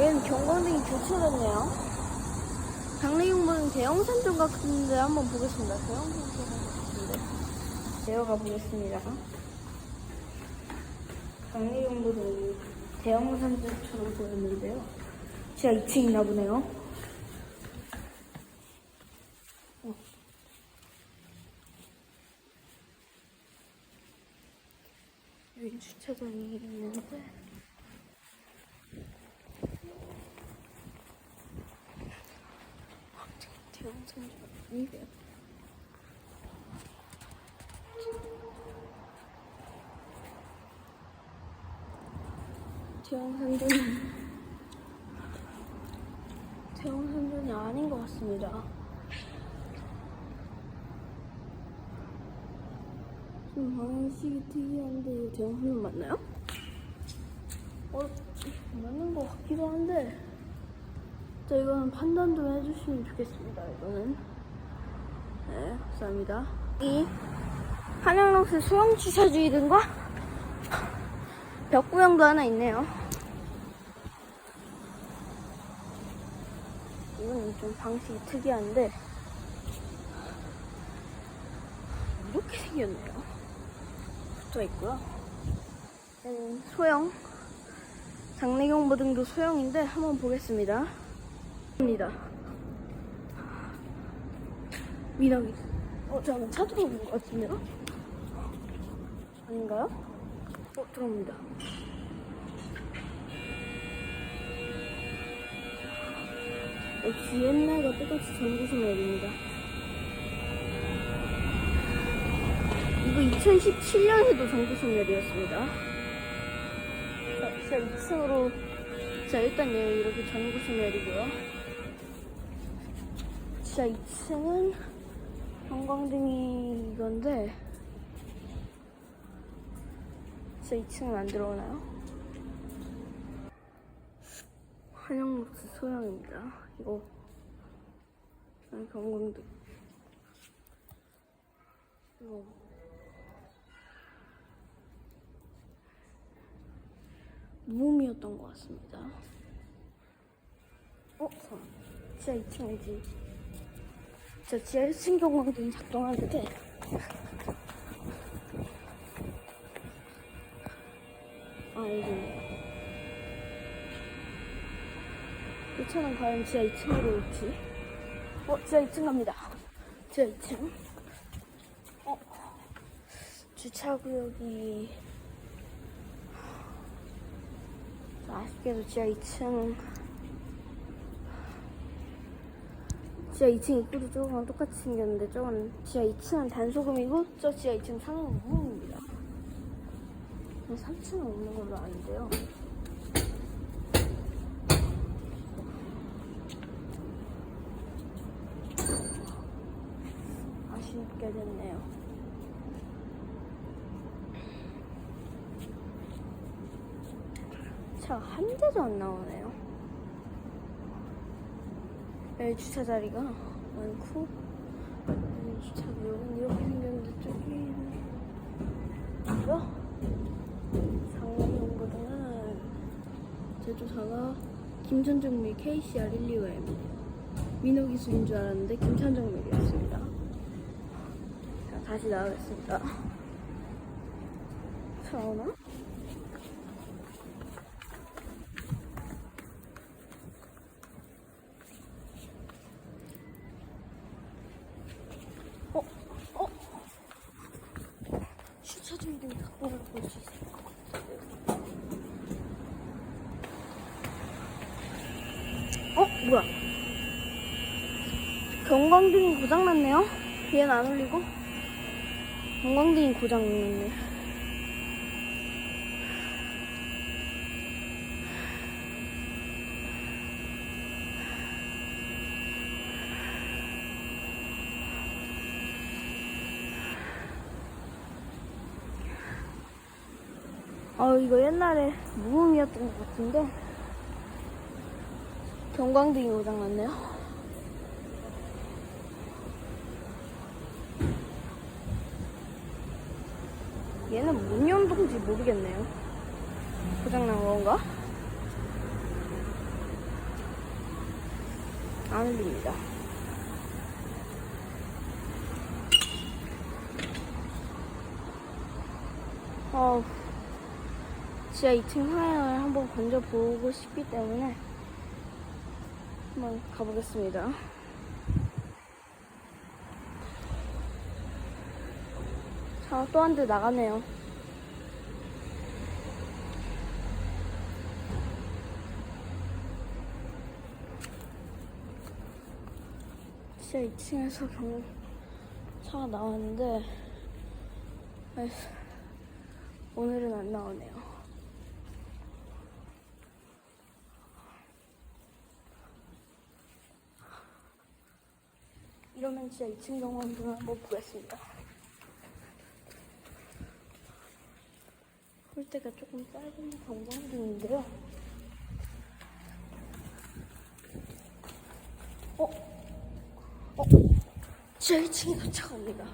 얘는 경광등이 교체됐네요. 장래용은 대형산점 같은데 한번 보겠습니다. 대형산점 같은데. 내려가 보겠습니다. 장래용보는 대형산점처럼 보였는데요. 지하 2층 있나 보네요. 어. 여기 주차장이 있는데. 아니래요. 대형산점은 대형산점이 아닌 것 같습니다. 좀 방식이 특이한데 이거 대형산점 맞나요? 어, 맞는 것 같기도 한데 자, 이거는 판단 좀 해주시면 좋겠습니다. 이거는. 네, 감사합니다. 이 한양록스 소형 주차주의 등과 벽 구형도 하나 있네요. 이건 좀 방식이 특이한데 이렇게 생겼네요. 붙어 있고요. 얘는 소형 장래경 보 등도 소형인데 한번 보겠습니다. 입니다. 미나기. 어, 잠깐만, 차 들어오는 것 같은데요? 아닌가요? 어, 들어옵니다. 역시 옛날과 똑같이 전구수 맵입니다. 이거 2017년에도 전구수 맵이었습니다. 자, 제가 2층으로 자, 일단 얘 이렇게 전구수 맵이고요. 지하 2층은 형광등이 이건데 지하 2층은 안 들어오나요? 한영록스 소형입니다. 이거 아, 경광등 이거 무음이었던 것 같습니다. 어? 잠깐. 지하 2층이지. 저 지하 1층 경광등이 작동하는데. 아 여기. 이 차는 과연 지하 2층으로 올지? 어 지하 2층 갑니다. 지하 2층. 어 주차구역이. 아쉽게도 지하 2층 지하 2층 입구도 저거랑 똑같이 생겼는데 저건 지하 2층은 단소금이고 저 지하 2층 상은 무음입니다. 3층은 없는 걸로 아는데요. 아쉽게 됐네요. 차한 대도 안 나오네요 여기 주차 자리가 많고. 여기 주차구역은 이렇게 생겼는데 저기는 이거? 상용보다는 제조사가 김천정밀 KCR 125M 민호기술인 줄 알았는데 김천정밀이었습니다. 자 다시 나가겠습니다. 차 오나? 어? 어? 주차 중이든 갖고 볼수 있어요. 어? 뭐야? 경광등이 고장났네요? 얘는 안 울리고? 경광등이 고장났네. 어, 이거 옛날에 무음이었던 것 같은데 경광등이 고장났네요. 얘는 뭔 연동인지 모르겠네요. 고장난 건가? 안 흘립니다. 어, 지하 2층 상향을 한번 건져보고 싶기 때문에 한번 가보겠습니다. 자, 또 한 대 나가네요. 지하 2층에서 경차가 나왔는데, 오늘은 안 나오네요. 이러면 진짜 2층 정원도 한번 보겠습니다. 홀대가 조금 짧은 경관도 있는데요. 어? 어? 지하 2층에 도착합니다.